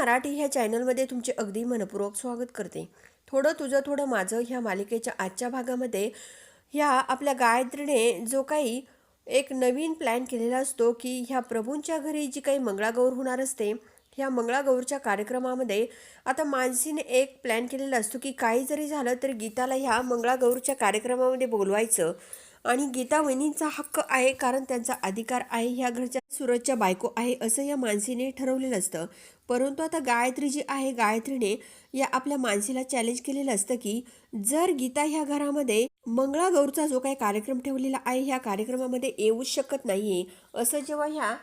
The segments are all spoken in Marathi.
मराठी ह्या चॅनलमध्ये तुमचे अगदी मनपूर्वक स्वागत करते. थोडं तुझं थोडं माझं ह्या मालिकेच्या आजच्या भागामध्ये ह्या आपल्या गायत्रीने जो काही एक नवीन प्लॅन केलेला असतो की ह्या प्रभूंच्या घरी जी काही मंगळागौर होणार असते ह्या मंगळागौरच्या कार्यक्रमामध्ये आता मानसीने एक प्लॅन केलेला असतो की काही जरी झालं तर गीताला ह्या मंगळागौरच्या कार्यक्रमामध्ये बोलवायचं. आणि गीता वहिनींचा हक्क आहे कारण त्यांचा अधिकार आहे ह्या घरच्या सुरजच्या बायको आहे असं या मानसीने ठरवलेलं असतं. परंतु आता गायत्री जी आहे गायत्रीने या आपल्या मानसीला चॅलेंज केलेलं असतं की जर गीता ह्या घरामध्ये मंगळागौरचा जो काही कार्यक्रम ठेवलेला आहे ह्या कार्यक्रमामध्ये येऊच शकत नाही असं जेव्हा ह्या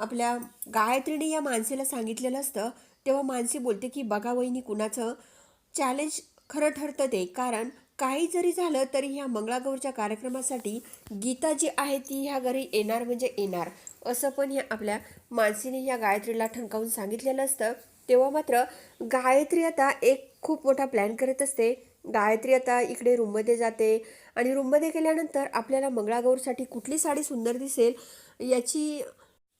आपल्या गायत्रीने या माणसेला सांगितलेलं असतं तेव्हा मानसी बोलते की बघा वहिनी कुणाचं चॅलेंज खरं ठरतं ते कारण काही जरी झालं तरी ह्या मंगळागौरच्या कार्यक्रमासाठी गीता जी आहे ती ह्या घरी येणार म्हणजे येणार असं पण ह्या आपल्या मानसीने ह्या गायत्रीला ठणकावून सांगितलेलं असतं. तेव्हा मात्र गायत्री आता एक खूप मोठा प्लॅन करत असते. गायत्री आता इकडे रूममध्ये जाते आणि रूममध्ये गेल्यानंतर आपल्याला मंगळागौरसाठी कुठली साडी सुंदर दिसेल याची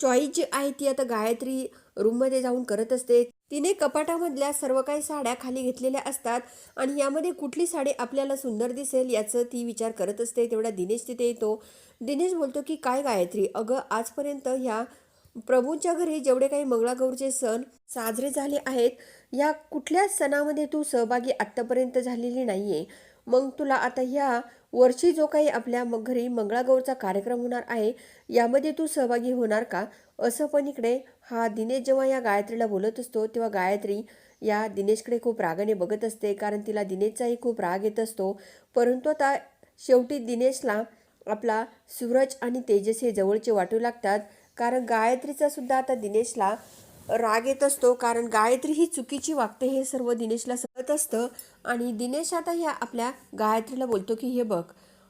चॉईस जी आहे ती आता गायत्री रूममध्ये जाऊन करत असते. तिने कपाटामधल्या सर्व काही साड्या खाली घेतलेल्या असतात आणि यामध्ये कुठली साडी आपल्याला सुंदर दिसेल याचं ती विचार करत असते. तेवढा दिनेश तिथे येतो. दिनेश बोलतो की काय गायत्री अगं आजपर्यंत ह्या प्रभूंच्या घरी जेवढे काही मंगळागौरचे सण साजरे झाले आहेत या कुठल्याच सणामध्ये तू सहभागी आत्तापर्यंत झालेली नाही आहे मग तुला आता ह्या वर्षी जो काही आपल्या मग घरी मंगळागौरचा कार्यक्रम होणार आहे यामध्ये तू सहभागी होणार का? असं पण इकडे हा दिनेश जेव्हा या गायत्रीला बोलत असतो तेव्हा गायत्री या दिनेशकडे खूप रागाने बघत असते कारण तिला दिनेशचाही खूप राग येत असतो. परंतु आता शेवटी दिनेशला आपला सूरज आणि तेजस हे जवळचे वाटू लागतात कारण गायत्रीचा सुद्धा आता दिनेशला राग येत असतो कारण गायत्री ही चुकीची वागते हे सर्व दिनेशला समजत असतं आणि दिनेश आता ह्या आपल्या गायत्रीला बोलतो की हे बघ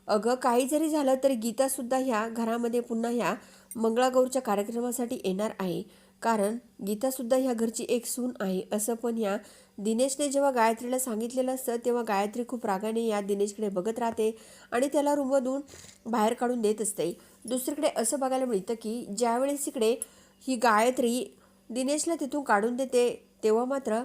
अगं काही जरी झालं तरी गीतासुद्धा ह्या घरामध्ये पुन्हा ह्या मंगळागौरच्या कार्यक्रमासाठी येणार आहे. कारण गीतासुद्धा ह्या घरची एक सून आहे. असं पण ह्या दिनेशने जेव्हा गायत्रीला सांगितलेलं असतं तेव्हा गायत्री खूप रागाने या दिनेशकडे बघत राहते आणि त्याला रूममधून बाहेर काढून देत असते. दुसरीकडे असं बघायला मिळतं की ज्यावेळेस इकडे ही गायत्री दिनेशला तिथून काढून देते तेव्हा मात्र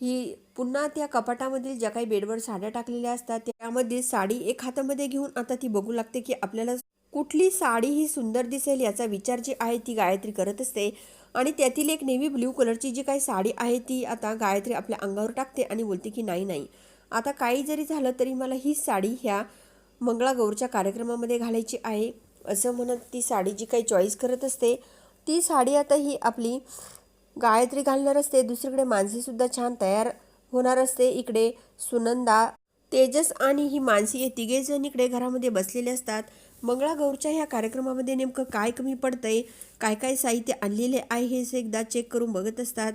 ही पुन्हा त्या कपाटामधील ज्या काही बेडवर साड्या टाकलेल्या असतात त्यामध्ये साडी एक हातामध्ये घेऊन आता ती बघू लागते की आपल्याला कुठली साडी ही सुंदर दिसेल याचा विचार जी आहे ती गायत्री करत असते. आणि त्यातील एक नेव्ही ब्ल्यू कलरची जी काही साडी आहे ती आता गायत्री आपल्या अंगावर टाकते आणि बोलते की नाही नाही. आता काही जरी झालं तरी मला ही साडी ह्या मंगळागौरच्या कार्यक्रमामध्ये घालायची आहे. असं म्हणत ती साडी जी काही चॉईस करत असते ती साडी आता ही आपली गायत्री घालणार असते. दुसरीकडे मानसीसुद्धा छान तयार होणार असते. इकडे सुनंदा तेजस आणि ही मानसी हे तिघे जण इकडे घरामध्ये बसलेले असतात. मंगळागौरच्या ह्या कार्यक्रमामध्ये नेमकं काय कमी पडतंय काय काय साहित्य आणलेले आहे हे एकदा चेक करून बघत असतात.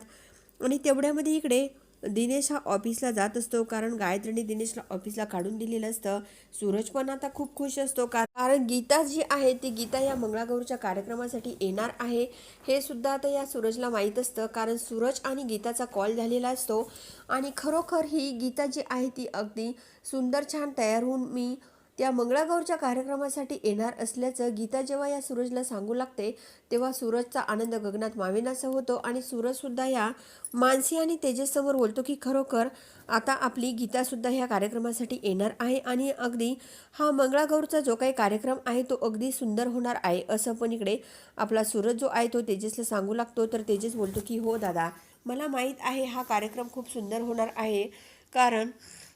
आणि तेवढ्यामध्ये इकडे दिनेश हा ऑफिसला जात असतो कारण गायत्रीने दिनेशला ऑफिसला काढून दिलेलं असतं. सूरज पण आता खूप खुश असतो कारण गीता जी आहे ती गीता या मंगळागौरच्या कार्यक्रमासाठी येणार आहे. हे सुद्धा आता या सूरजला माहीत असतं कारण सूरज आणि गीताचा कॉल झालेला असतो. आणि खरोखर ही गीता जी आहे ती अगदी सुंदर छान तयार होऊन मी त्या मंगळागौरच्या कार्यक्रमासाठी येणार असल्याचं गीता जेव्हा या सूरजला सांगू लागते तेव्हा सूरजचा आनंद गगनात मावेनासा होतो आणि सूरजसुद्धा या मानसी आणि तेजससमोर बोलतो की खरोखर आता आपली गीतासुद्धा ह्या कार्यक्रमासाठी येणार आहे आणि अगदी हा मंगळागौरचा जो काही कार्यक्रम आहे तो अगदी सुंदर होणार आहे असं पण इकडे आपला सूरज जो आहे तो तेजसला सांगू लागतो. तर तेजस बोलतो की हो दादा मला माहीत आहे हा कार्यक्रम खूप सुंदर होणार आहे कारण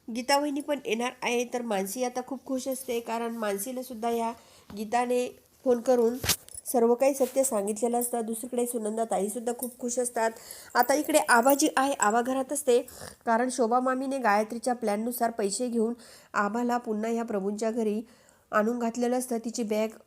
गीता वहिनी पण येणार आहे. तर मानसी आता खूप खुश असते कारण मानसीला सुद्धा गीताने फोन करून सर्व काही सत्य सांगितलेलं असतं. दुसरीकडे सुनंदा ताईसुद्धा खूप खुश असतात. आता इकडे आभा जी आहे आबा घरात असते. कारण शोभा मामीने गायत्रीच्या प्लॅननुसार पैसे घेऊन आबाला पुन्हा ह्या प्रभूंच्या घरी आणून घातलेलं असतं. तिची बॅग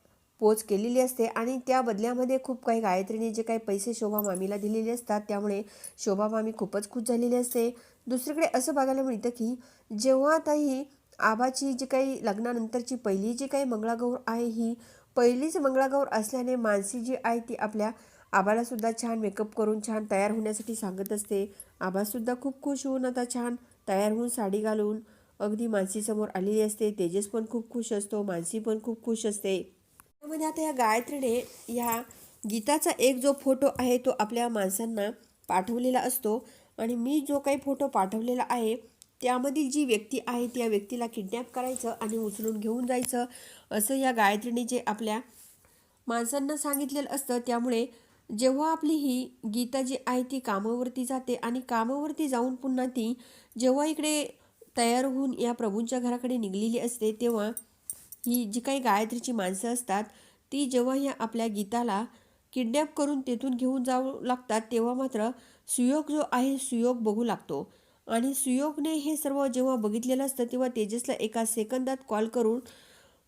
पोच केलेली असते आणि त्या बदल्यामध्ये खूप काही गायत्रीने जे काही पैसे शोभा मामीला दिलेले असतात त्यामुळे शोभा मामी खूपच खुश झालेली असते. दुसरीकडे असं बघायला मिळतं की जेव्हा आता ही आबाची जी काही लग्नानंतरची पहिली जी काही मंगळागौर आहे ही पहिलीच मंगळागौर असल्याने मानसी जी आहे ती आपल्या आबालासुद्धा छान मेकअप करून छान तयार होण्यासाठी सांगत असते. आबासुद्धा खूप खुश होऊन आता छान तयार होऊन साडी घालून अगदी मानसीसमोर आलेली असते. तेजस पण खूप खुश असतो मानसी पण खूप खुश असते. त्यामध्ये आता या गायत्रीने ह्या गीताचा एक जो फोटो आहे तो आपल्या माणसांना पाठवलेला असतो. आणि मी जो काही फोटो पाठवलेला आहे त्यामधील जी व्यक्ती आहे त्या व्यक्तीला किडनॅप करायचं आणि उचलून घेऊन जायचं असं या गायत्रीने जे आपल्या माणसांना सांगितलेलं असतं. त्यामुळे जेव्हा आपली ही गीता जी आहे ती कामावरती जाते आणि कामावरती जाऊन पुन्हा ती जेव्हा इकडे तयार होऊन या प्रभूंच्या घराकडे निघलेली असते तेव्हा ही जी काही गायत्रीची माणसं असतात ती जेव्हा ह्या आपल्या गीताला किडनॅप करून तेथून घेऊन जाऊ लागतात तेव्हा मात्र सुयोग जो आहे सुयोग बघू लागतो. आणि सुयोगने हे सर्व जेव्हा बघितलेलं असतं तेव्हा तेजसला एका सेकंदात कॉल करून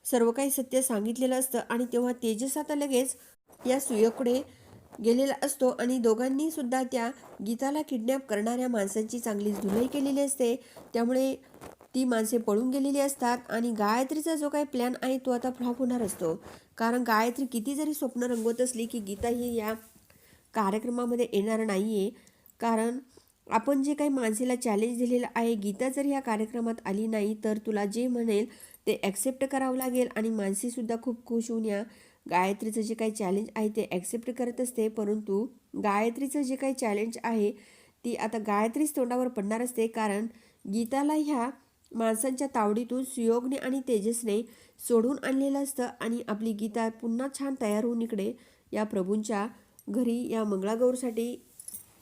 सर्व काही सत्य सांगितलेलं असतं आणि तेव्हा तेजस आता लगेच या सुयोगकडे गेलेला असतो आणि दोघांनी सुद्धा त्या गीताला किडनॅप करणाऱ्या माणसांची चांगलीच धुलाई केलेली असते. त्यामुळे ती माणसे पळून गेलेली असतात आणि गायत्रीचा जो काही प्लॅन आहे तो आता फ्लॉप होणार असतो. कारण गायत्री किती जरी स्वप्न रंगवत असली की गीता ही या कार्यक्रमामध्ये येणार नाही आहे कारण आपण जे काही माणसेला चॅलेंज दिलेलं आहे गीता जर या कार्यक्रमात आली नाही तर तुला जे म्हणेल ते ॲक्सेप्ट करावं लागेल आणि मानसीसुद्धा खूप खुश होऊन या गायत्रीचं जे काही चॅलेंज आहे ते ॲक्सेप्ट करत असते. परंतु गायत्रीचं जे काही चॅलेंज आहे ती आता गायत्रीच तोंडावर पडणार असते. कारण गीताला ह्या माणसांच्या तावडीतून सुयोगने आणि तेजसने सोडून आणलेलं असतं आणि आपली गीता पुन्हा छान तयार होऊन इकडे या प्रभूंच्या घरी या मंगळागौरसाठी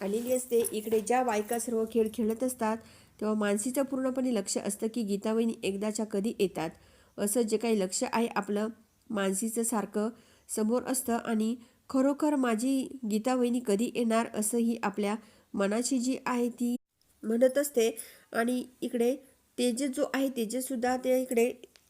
आलेली असते. इकडे ज्या बायका सर्व खेळ खेळत असतात तेव्हा मानसीचं पूर्णपणे लक्ष असतं की गीतावहिनी एकदाच्या कधी येतात. असं जे काही लक्ष आहे आपलं मानसीचं सारखं समोर असतं आणि खरोखर माझी गीतावहिनी कधी येणार असंही आपल्या मनाची जी आहे ती म्हणत असते. आणि इकडे तेजस जो आहे तेजससुद्धा ते इकडे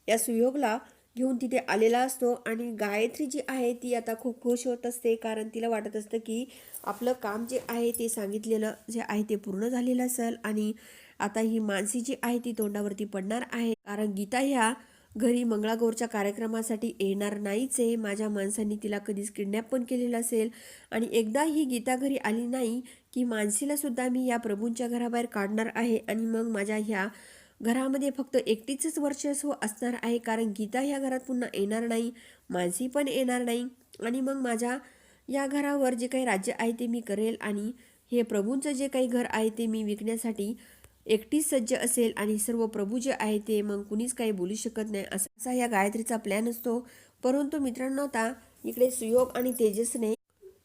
या सुयोगला घेऊन तिथे आलेला असतो. आणि गायत्री जी आहे ती आता खूप खुश होत असते. कारण तिला वाटत असतं की आपलं काम जे आहे ते सांगितलेलं जे आहे ते पूर्ण झालेलं असेल. आणि आता ही मानसी जी आहे ती तोंडावरती पडणार आहे. कारण गीता ह्या घरी मंगळागौरच्या कार्यक्रमासाठी येणार नाहीच आहे. माझ्या माणसांनी तिला कधीच किडनॅप पण केलेलं असेल. आणि एकदा ही गीता घरी आली नाही की मानसीला सुद्धा मी या प्रभूंच्या घराबाहेर काढणार आहे. आणि मग माझ्या ह्या घरामध्ये फक्त एकटीचंच वर्चस्व असणार आहे कारण गीता ह्या घरात पुन्हा येणार नाही मानसी पण येणार नाही. आणि मग माझ्या या घरावर जे काही राज्य आहे ते मी करेल आणि हे प्रभूंचं जे काही घर आहे ते मी विकण्यासाठी एकटीच सज्ज असेल आणि सर्व प्रभू जे आहे ते मग कुणीच काही बोलू शकत नाही असा असा या गायत्रीचा प्लॅन असतो. परंतु मित्रांनो आता इकडे सुयोग आणि तेजसने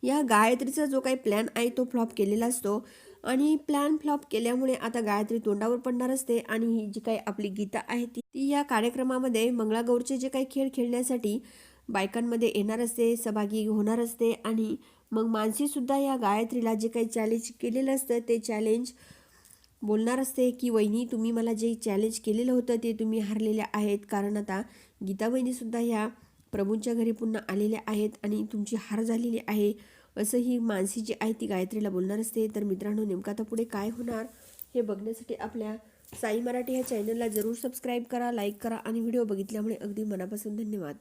या गायत्रीचा जो काही प्लॅन आहे तो फ्लॉप केलेला असतो. आणि प्लॅन फ्लॉप केल्यामुळे आता गायत्री तोंडावर पडणार असते आणि ही जी काही आपली गीता आहे ती या कार्यक्रमामध्ये मंगळागौरचे जे काही खेळ खेळण्यासाठी बायकांमध्ये येणार असते सहभागी होणार असते आणि मग मानसीसुद्धा या गायत्रीला जे काही चॅलेंज केलेलं असतं ते चॅलेंज बोलणार असते की वहिनी तुम्ही मला जे चॅलेंज केलेलं होतं ते तुम्ही हारलेल्या आहेत. कारण आता गीता वहिनीसुद्धा ह्या प्रभूंच्या घरी पुन्हा आलेल्या आहेत आणि तुमची हार झालेली आहे. असं ही मानसी जी आहे ती गायत्रीला बोलणार असते. तर मित्रांनो नेमकं आता पुढे काय होणार हे बघण्यासाठी आपल्या साई मराठी ह्या चॅनलला जरूर सबस्क्राईब करा लाईक करा आणि व्हिडिओ बघितल्यामुळे अगदी मनापासून धन्यवाद.